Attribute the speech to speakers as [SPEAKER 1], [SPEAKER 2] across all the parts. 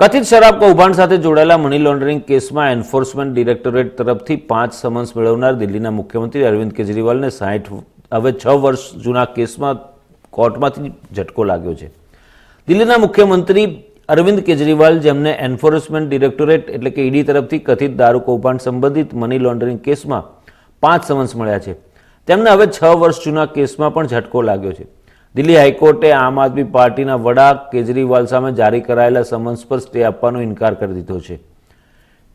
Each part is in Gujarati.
[SPEAKER 1] કથિત શરાબ કૌભાંડ સાથે જોડાયેલા મની લોન્ડરિંગ કેસમાં એન્ફોર્સમેન્ટ ડિરેક્ટોરેટ તરફથી પાંચ સમન્સ મેળવનાર દિલ્હીના મુખ્યમંત્રી અરવિંદ કેજરીવાલને સાહીઠ હવે છ વર્ષ જૂના કેસમાં કોર્ટમાંથી ઝટકો લાગ્યો છે. દિલ્હીના મુખ્યમંત્રી અરવિંદ કેજરીવાલ, જેમને એન્ફોર્સમેન્ટ ડિરેક્ટોરેટ એટલે કે ઈડી તરફથી કથિત દારૂ કૌભાંડ સંબંધિત મની લોન્ડરિંગ કેસમાં પાંચ સમન્સ મળ્યા છે. તેમને હવે છ વર્ષ જૂના કેસમાં પણ ઝટકો લાગ્યો છે. દિલ્હી હાઈકોર્ટે આમ આદમી પાર્ટીના વડા કેજરીવાલ સામે જારી કરાયેલા સમન્સ પર સ્ટે આપવાનો ઇનકાર કરી દીધો છે.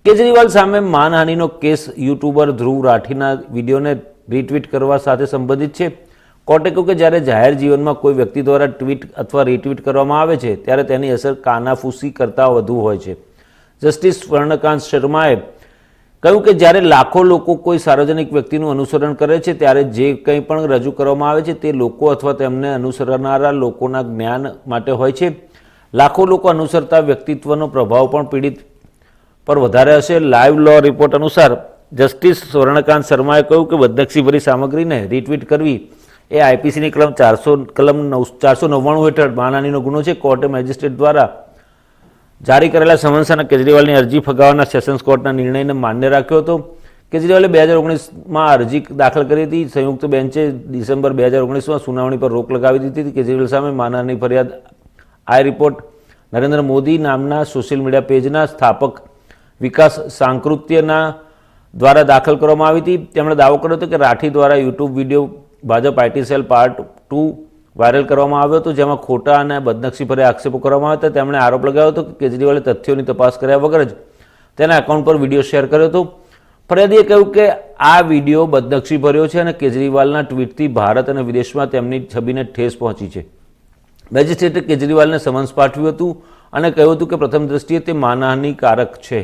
[SPEAKER 1] કેજરીવાલ સામે માનહાનિનો કેસ યુટ્યુબર ધ્રુવ રાઠીના વિડીયોને રીટ્વીટ કરવા સાથે સંબંધિત છે. કોર્ટે કહ્યું કે જ્યારે જાહેર જીવનમાં કોઈ વ્યક્તિ દ્વારા ટ્વીટ અથવા રીટ્વીટ કરવામાં આવે છે, ત્યારે તેની અસર કાનાફૂસી કરતાં વધુ હોય છે. જસ્ટિસ સ્વર્ણકાંત શર્માએ કહ્યું કે જ્યારે લાખો લોકો કોઈ સાર્વજનિક વ્યક્તિનું અનુસરણ કરે છે, ત્યારે જે કંઈ પણ રજૂ કરવામાં આવે છે, તે લોકો અથવા તેમને અનુસરનારા લોકોના જ્ઞાન માટે હોય છે. લાખો લોકો અનુસરતા વ્યક્તિત્વનો પ્રભાવ પણ પીડિત પર વધારે હશે. લાઈવ લો રિપોર્ટ અનુસાર, જસ્ટિસ સ્વર્ણકાંત શર્માએ કહ્યું કે બદનક્ષીભરી સામગ્રીને રીટ્વીટ કરવી એ આઈપીસીની કલમ ચારસો, કલમ નવ, ચારસો નવ્વાણું હેઠળ માનહાનીનો ગુનો છે. કોર્ટે મેજિસ્ટ્રેટ દ્વારા જારી કરેલા સમન્સ અને કેજરીવાલની અરજી ફગાવવાના સેશન્સ કોર્ટના નિર્ણયને માન્ય રાખ્યો હતો. કેજરીવાલે બે હજાર ઓગણીસમાં અરજી દાખલ કરી હતી. સંયુક્ત બેન્ચે ડિસેમ્બર બે હજાર ઓગણીસમાં સુનાવણી પર રોક લગાવી દીધી હતી. કેજરીવાલ સામે માનહાની ફરિયાદ આ રિપોર્ટ. નરેન્દ્ર મોદી નામના સોશિયલ મીડિયા પેજના સ્થાપક વિકાસ સાંકૃત્યના દ્વારા દાખલ કરવામાં આવી હતી. તેમણે દાવો કર્યો હતો કે રાઠી દ્વારા YouTube video Bhajap IT cell part two viral કરવામાં આવ્યો હતો, જેમાં ખોટા અને બદનક્ષીભર્યા આક્ષેપો કરવામાં આવ્યા હતા. તેમણે આરોપ લગાવ્યો હતો કે કેજરીવાલે તથ્યોની તપાસ કર્યા વગર જ તેના એકાઉન્ટ પર વીડિયો શેર કર્યો હતો. ફરિયાદીએ કહ્યું કે આ વીડિયો બદનક્ષી ભર્યો છે અને કેજરીવાલના ટ્વીટથી ભારત અને વિદેશમાં તેમની છબીને ઠેસ પહોંચી છે. મેજિસ્ટ્રેટે કેજરીવાલને સમન્સ પાઠવ્યું હતું અને કહ્યું હતું કે પ્રથમ દ્રષ્ટિએ તે માનહાનિકારક છે.